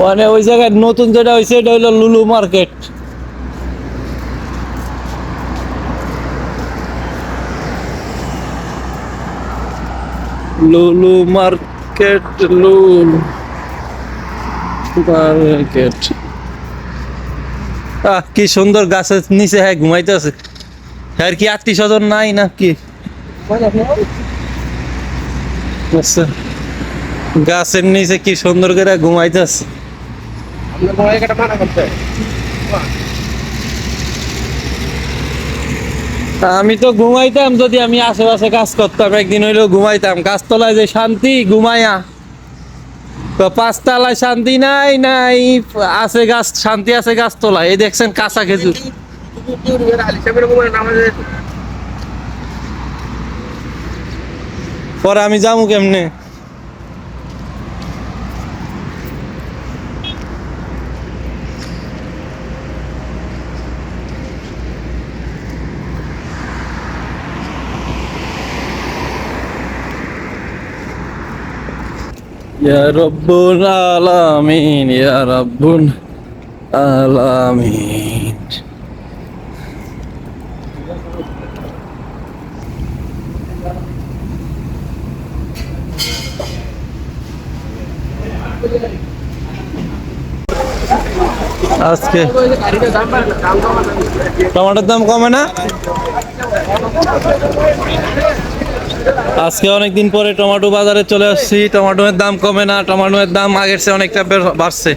মানে ওই জায়গায় নতুন যেটা হয়েছে এটা হইল লুলু মার্কেট। লুলু মার্কেট লুলু মার্কেট। আহ কি সুন্দর গাছের নিচে হ্যাঁ ঘুমাইতেছে। হ্যাঁ কি আত্মীয় স্বজন নাই না কি আচ্ছা। গাছের নিচে কি সুন্দর করে ঘুমাইতেছে। আপনার মোবাইল কাটা মানা করতে আমি তো ঘুমাইতাম যদি আমি আশেপাশে কাজ করতাম, একদিন হইলেও ঘুমাইতাম। গাছতলায় যে শান্তি ঘুমাইয়া তো পাঁচতলায় শান্তি নাই নাই, আছে গাছ, শান্তি আছে গাছতলায়। এই দেখছেন কাঁচা খেজুর। পরে আমি যাব কেমনে? Ya Rabbun Alamin Ya Rabbun Alamin. আজকে টমেটোর দাম কমে না আজকে অনেকদিন পরে টমেটো বাজারে চলে আসছি। টমেটোর দাম কমে না, টমেটোর দাম আগের চেয়ে অনেকটা বাড়ছে।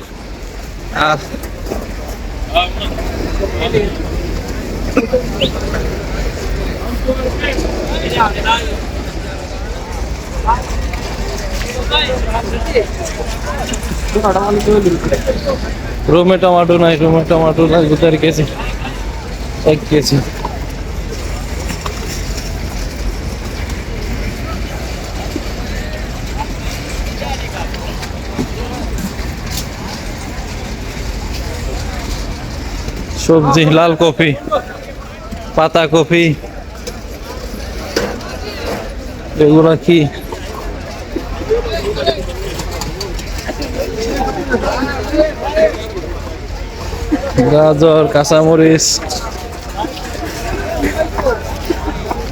রুমে টমেটো নাই, রুমে টমেটো লাগবে দেড় কেজি এক কেজি। সবজি লাল কফি পাতা কফি। এগুলা কি? গাজর কাঁচামরিচ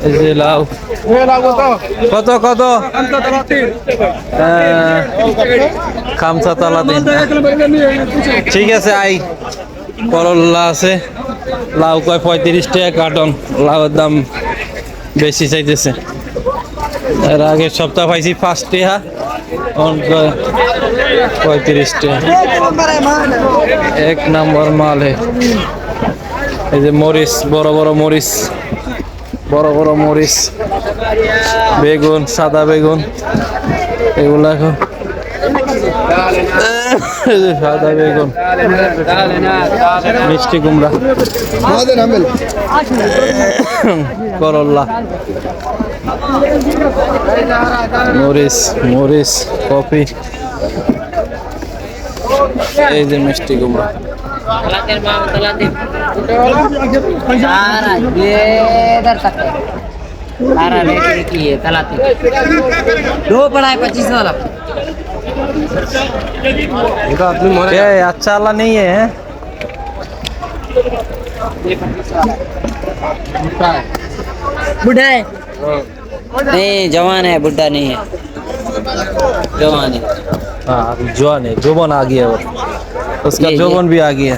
এই যে লাউ। কত কত? আহ, খামসা তালা দিন ঠিক আছে আই। করল্লা আছে। লাউ কয় পঁয়ত্রিশ টাকা কার্টন। লাউয়ের দাম বেশি চাইতেছে। এর আগের সপ্তাহ পাইছি পাঁচ টাকা পঁয়ত্রিশ টাকা। এক নম্বর মাল। এই যে মরিচ, বড় বড় মরিচ, বড় বড় মরিচ, বেগুন, সাদা বেগুন, এগুলা এখন সাদা বেগুন মিষ্টি কুমড়া করল্লা মরিচ মরিচ কফি এই যে মিষ্টি কুমড়া तलाते माम तलाते सारा ये इधर तक है सारा रेट की है तलाते दो पड़ा है पच्चीस वाला ये अच्छा वाला नहीं है बुढ़ा है। नहीं जवान है बुढ़ा नहीं है। जवान है। हाँ जवान है जोबन आ गया उसका जोबन भी आ गया।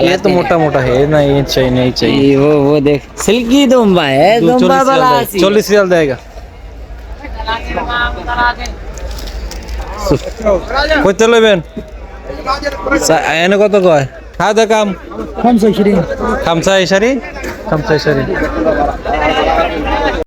ये तो मोटा मोटा है ना ये चाहिए नहीं चाहिए। वो वो देख सिल्की दुम्बा है दुम्बा वाला 40 रियल देगा। কইতে লইবেন? এনে কত কয়? হ্যাঁ দেখাম খামসাই শাড়ি খামসাই শাড়ি খামসাই শাড়ি